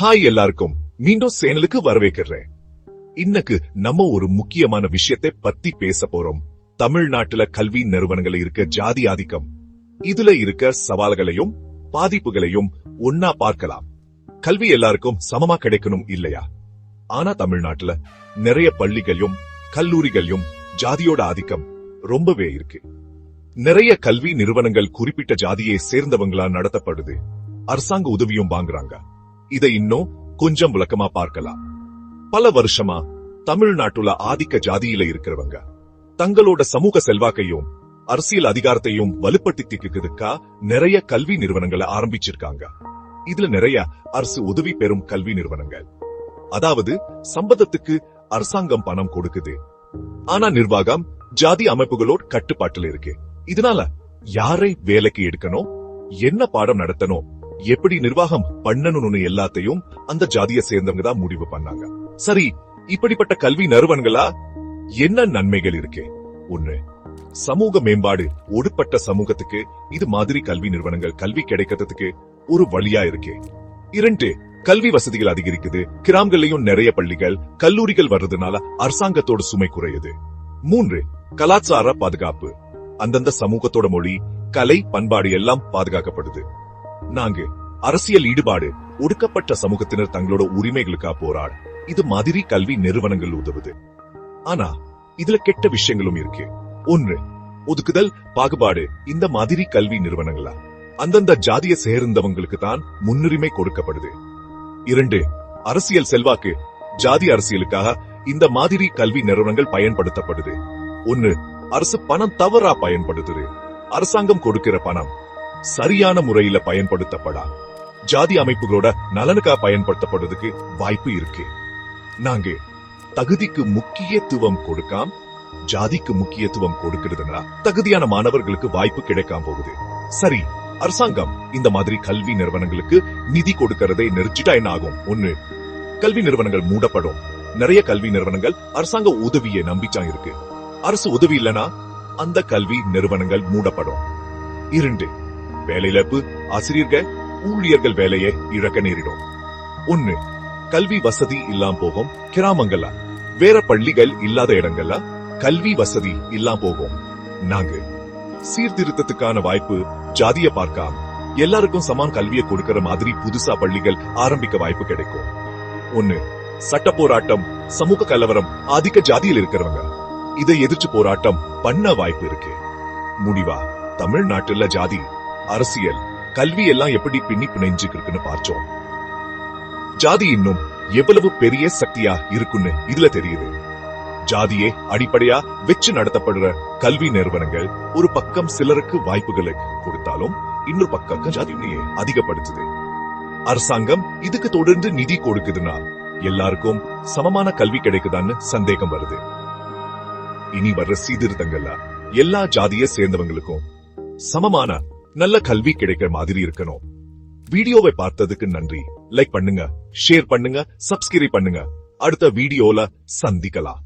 Hi எல்லாருக்கும். மீண்டும் சேனலுக்கு வரவேற்கிறேன். இன்னைக்கு நம்ம ஒரு முக்கியமான விஷயத்தை பத்தி பேச போறோம். தமிழ்நாட்டுல கல்வி நிறுவனங்கள் இருக்க ஜாதி ஆதிக்கம். இதுல இருக்க சவால்களையும் பாதிப்புகளையும் ஒன்னா பார்க்கலாம். கல்வி எல்லாருக்கும் சமமா கிடைக்கணும் இல்லையா? ஆனா தமிழ்நாட்டுல நிறைய பள்ளிகளையும் கல்லூரிகளையும் ஜாதியோட ஆதிக்கம் ரொம்பவே இருக்கு. நிறைய கல்வி நிறுவனங்கள் குறிப்பிட்ட ஜாதியை சேர்ந்தவங்களா நடத்தப்படுது. அரசாங்க உதவியும் வாங்குறாங்க. இதை இன்னும் கொஞ்சம் விளக்கமா பார்க்கலாம். பல வருஷமா தமிழ்நாட்டுல ஆதிக்க ஜாதியில இருக்கிறவங்க தங்களோட சமூக செல்வாக்கையும் அரசியல் அதிகாரத்தையும் வலுப்படுத்திக்கிறதுக்கா நிறைய கல்வி நிறுவனங்களை ஆரம்பிச்சிருக்காங்க. இதுல நிறைய அரசு உதவி பெறும் கல்வி நிறுவனங்கள். அதாவது சம்பதத்துக்கு அரசாங்கம் பணம் கொடுக்குது. ஆனா நிர்வாகம் ஜாதி அமைப்புகளோட கட்டுப்பாட்டுல இருக்கு. இதனால யாரை வேலைக்கு எடுக்கணும் என்ன பாடம் நடத்தணும் எப்படி நிர்வாகம் பண்ணணும்னு எல்லாத்தையும் அந்த ஜாதியை சேர்ந்தவங்க தான் முடிவு பண்ணாங்க. சரி இப்படிப்பட்ட கல்வி நிறுவனங்களா என்ன நன்மைகள் இருக்கு? ஒண்ணு சமூக மேம்பாடு ஒடுப்பட்ட சமூகத்துக்கு இது மாதிரி கல்வி நிறுவனங்கள் கல்வி கிடைக்கிறதுக்கு ஒரு வழியா இருக்கு. இரண்டு கல்வி வசதிகள் அதிகரிக்குது கிராமங்கள்லயும் நிறைய பள்ளிகள் கல்லூரிகள் வர்றதுனால அரசாங்கத்தோட சுமை குறையுது. மூன்று கலாச்சார பாதுகாப்பு. அந்தந்த சமூகத்தோட மொழி கலை பண்பாடு எல்லாம் பாதுகாக்கப்படுது. நான்கு அரசியல் ஈடுபாடு. ஒடுக்கப்பட்ட சமூகத்தினர் தங்களோட உரிமைகளுக்கா போராடு. இது மாதிரி கல்வி நிறுவனங்கள் உதவுது. ஆனா இதுல கெட்ட விஷயங்களும் இருக்கு. ஒன்று ஒதுக்குதல் பாகுபாடு இந்த மாதிரி கல்வி நிறுவனங்களா? அந்தந்த ஜாதிய சேர்ந்தவங்களுக்கு தான் முன்னுரிமை கொடுக்கப்படுது. இரண்டு அரசியல் செல்வாக்கு ஜாதி அரசியலுக்காக இந்த மாதிரி கல்வி நிறுவனங்கள் பயன்படுத்தப்படுது. ஒன்னு அரசு பணம் தவறா பயன்படுத்துது. அரசாங்கம் கொடுக்கிற பணம் சரியான முறையில பயன்படுத்தப்படா ஜாதி அமைப்புகளோட நலனுக்கா பயன்படுத்தப்படுறதுக்கு வாய்ப்பு இருக்கு. நாங்க தகுதிக்கு முக்கியத்துவம் கொடுக்காம ஜாதிக்கு முக்கியத்துவம் கொடுக்கிறதுனா தகுதியான மாணவர்களுக்கு வாய்ப்பு கிடைக்காம போகுது. சரி அரசாங்கம் இந்த மாதிரி கல்வி நிறுவனங்களுக்கு நிதி கொடுக்கறதை நிறுத்திட்டா என்ன ஆகும்? ஒண்ணு கல்வி நிறுவனங்கள் மூடப்படும். நிறைய கல்வி நிறுவனங்கள் அரசாங்க உதவியை நம்பிச்சா இருக்கு. அரசு உதவி இல்லனா அந்த கல்வி நிறுவனங்கள் மூடப்படும். இரண்டு வேலை இழப்பு ஆசிரியர்கள் ஊழியர்கள் வேலையை இழக்க நேரிடும். ஒண்ணு கல்வி வசதி இல்லாம போகும் கிராமங்கள்ல. வேற பள்ளிகள் இல்லாத இடங்கள்ல கல்வி வசதி இல்லாம போகும். நாங்க சீர்திருத்தத்துக்கான வாய்ப்பு ஜாதிய பார்க்காம. எல்லாருக்கும் சமான் கல்வியை கொடுக்கிற மாதிரி புதுசா பள்ளிகள் ஆரம்பிக்க வாய்ப்பு கிடைக்கும். ஒண்ணு சட்ட போராட்டம் சமூக கலவரம் ஆதிக்க ஜாதியில் இருக்கிறவங்க. இதை எதிர்த்து போராட்டம் பண்ண வாய்ப்பு இருக்கு. முடிவா தமிழ்நாட்டுல ஜாதி அரசியல் கல்வி எல்லாம் எப்படி பின்னி பிணைஞ்சுக்கிருக்குன்னு பார்த்தோம் ஜாதி இன்னும் எவ்வளவு பெரிய சக்தியா இருக்குன்னு இதுல தெரியுது. ஜாதியே அடிப்படையா வச்சு நடத்தப்படுற கல்வி நிறுவனங்கள் ஒரு பக்கம் சிலருக்கு வாய்ப்புகளை கொடுத்தாலும் இன்னொரு பக்கம் ஜாதியை அதிகப்படுத்துது. அரசாங்கம் இதுக்கு தொடர்ந்து நிதி கொடுக்குதுன்னா எல்லாருக்கும் சமமான கல்வி கிடைக்குதான்னு சந்தேகம் வருது. இனி வர்ற சீர்திருத்தங்கள்ல எல்லா ஜாதியை சேர்ந்தவங்களுக்கும் சமமான நல்ல கல்வி கிடைக்கிற மாதிரி இருக்கணும். வீடியோவை பார்த்ததுக்கு நன்றி. லைக் பண்ணுங்க ஷேர் பண்ணுங்க சப்ஸ்கிரைப் பண்ணுங்க. அடுத்த வீடியோல சந்திக்கலாம்.